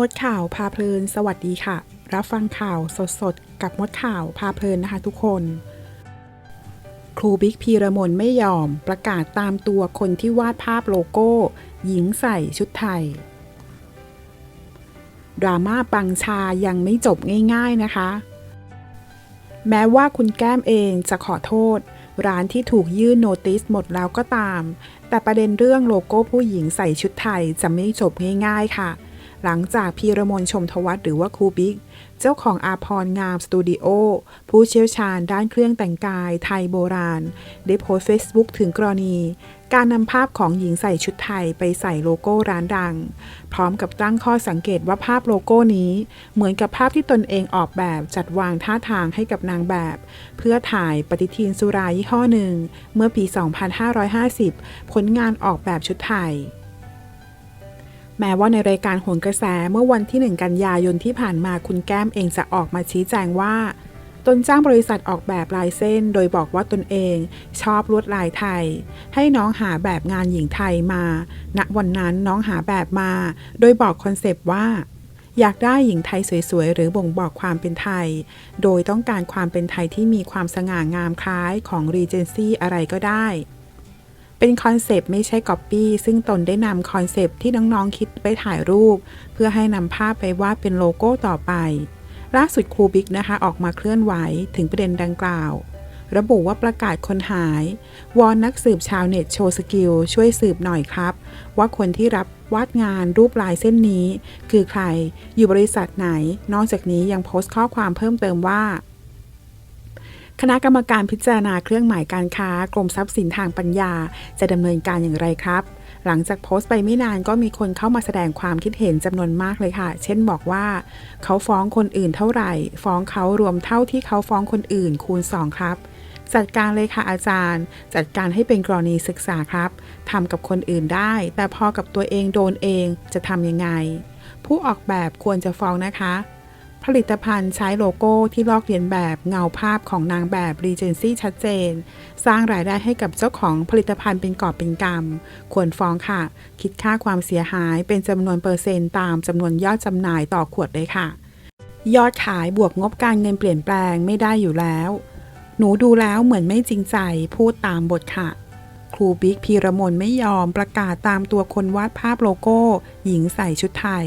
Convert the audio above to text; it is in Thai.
มดข่าวพาเพลิน สวัสดีค่ะ รับฟังข่าวสดๆ กับมดข่าวพาเพลินนะคะทุกคน ครูบิ๊กพีระมนไม่ยอมประกาศตามตัวคนที่วาดภาพโลโก้ หญิงใส่ชุดไทย ดราม่าปังชายังไม่จบง่าย ๆนะคะ แม้ว่าคุณแก้มเองจะขอโทษ ร้านที่ถูกยื่นโนติสหมดแล้วก็ตาม แต่ประเด็นเรื่องโลโก้ผู้หญิงใส่ชุดไทยจะไม่จบง่าย ๆ ค่ะ หลังจากพีระมนชมทวัฒน์หรือว่าครูบิ๊ก เจ้าของอาพรงามสตูดิโอผู้เชี่ยวชาญด้านเครื่องแต่งกายไทยโบราณ ได้โพสต์เฟซบุ๊กถึงกรณี การนำภาพของหญิงใส่ชุดไทยไปใส่โลโก้ร้านดัง พร้อมกับตั้งข้อสังเกตว่าภาพโลโก้นี้ เหมือนกับภาพที่ตนเองออกแบบจัดวางท่าทางให้กับนางแบบ เพื่อถ่ายปฏิทินสุรายี่ห้อหนึ่ง เมื่อปี 2550 ผลงานออกแบบชุดไทย แม้ว่าในรายการโหนกระแสเมื่อวันที่ 1 กันยายนที่ผ่านมาคุณแก้มเองจะออกมาชี้แจงว่า ตนจ้างบริษัทออกแบบลายเส้น โดยบอกว่าตนเองชอบลวดลายไทย ให้น้องหาแบบงานหญิงไทยมา ณ วันนั้นน้องหาแบบมา โดยบอกคอนเซปต์ว่า อยากได้หญิงไทยสวยๆ หรือบ่งบอกความเป็นไทย โดยต้องการความเป็นไทยที่มีความสง่างามคล้ายของรีเจนซี่อะไรก็ได้ เป็นคอนเซปต์ไม่ใช่ก๊อปปี้ซึ่งตนได้นำคอนเซปต์ที่น้องๆคิดไปถ่ายรูป เพื่อให้นำภาพไปวาดเป็นโลโก้ต่อไป ล่าสุดครูบิ๊กนะคะออกมาเคลื่อนไหวถึงประเด็นดังกล่าว ระบุว่าประกาศคนหาย วอนนักสืบชาวเน็ตโชว์สกิลช่วยสืบหน่อยครับ ว่าคนที่รับวาดงานรูปลายเส้นนี้ คือใครอยู่บริษัทไหน นอกจากนี้ยังโพสต์ข้อความเพิ่มเติมว่า คณะกรรมการพิจารณาเครื่องหมายการค้ากรมทรัพย์สินทางปัญญา จะดำเนินการอย่างไรครับ หลังจากโพสต์ไปไม่นานก็มีคนเข้ามาแสดงความคิดเห็นจำนวนมากเลยค่ะ เช่นบอกว่า เขาฟ้องคนอื่นเท่าไหร่ ฟ้องเขารวมเท่าที่เขาฟ้องคนอื่นคูณ 2 ครับจัดการเลยค่ะอาจารย์ จัดการให้เป็นกรณีศึกษาครับทำกับคนอื่นได้ แต่พอกับตัวเองโดนเองจะทำยังไง ผู้ออกแบบควรจะฟ้องนะคะ ผลิตภัณฑ์ใช้โลโก้ที่ลอกเลียนแบบเงาภาพของนางแบบรีเจนซี่ชัดเจน สร้างรายได้ให้กับเจ้าของผลิตภัณฑ์เป็นกอบเป็นกำควรฟ้องค่ะ คิดค่าความเสียหายเป็นจำนวนเปอร์เซ็นต์ตามจำนวนยอดจำหน่ายต่อขวดเลยค่ะ ยอดขายบวกงบการเงินเปลี่ยนแปลงไม่ได้อยู่แล้ว หนูดูแล้วเหมือนไม่จริงใจพูดตามบทค่ะครูบิ๊กพีระมนไม่ยอมประกาศตามตัวคนวาดภาพโลโก้ หญิงใส่ชุดไทย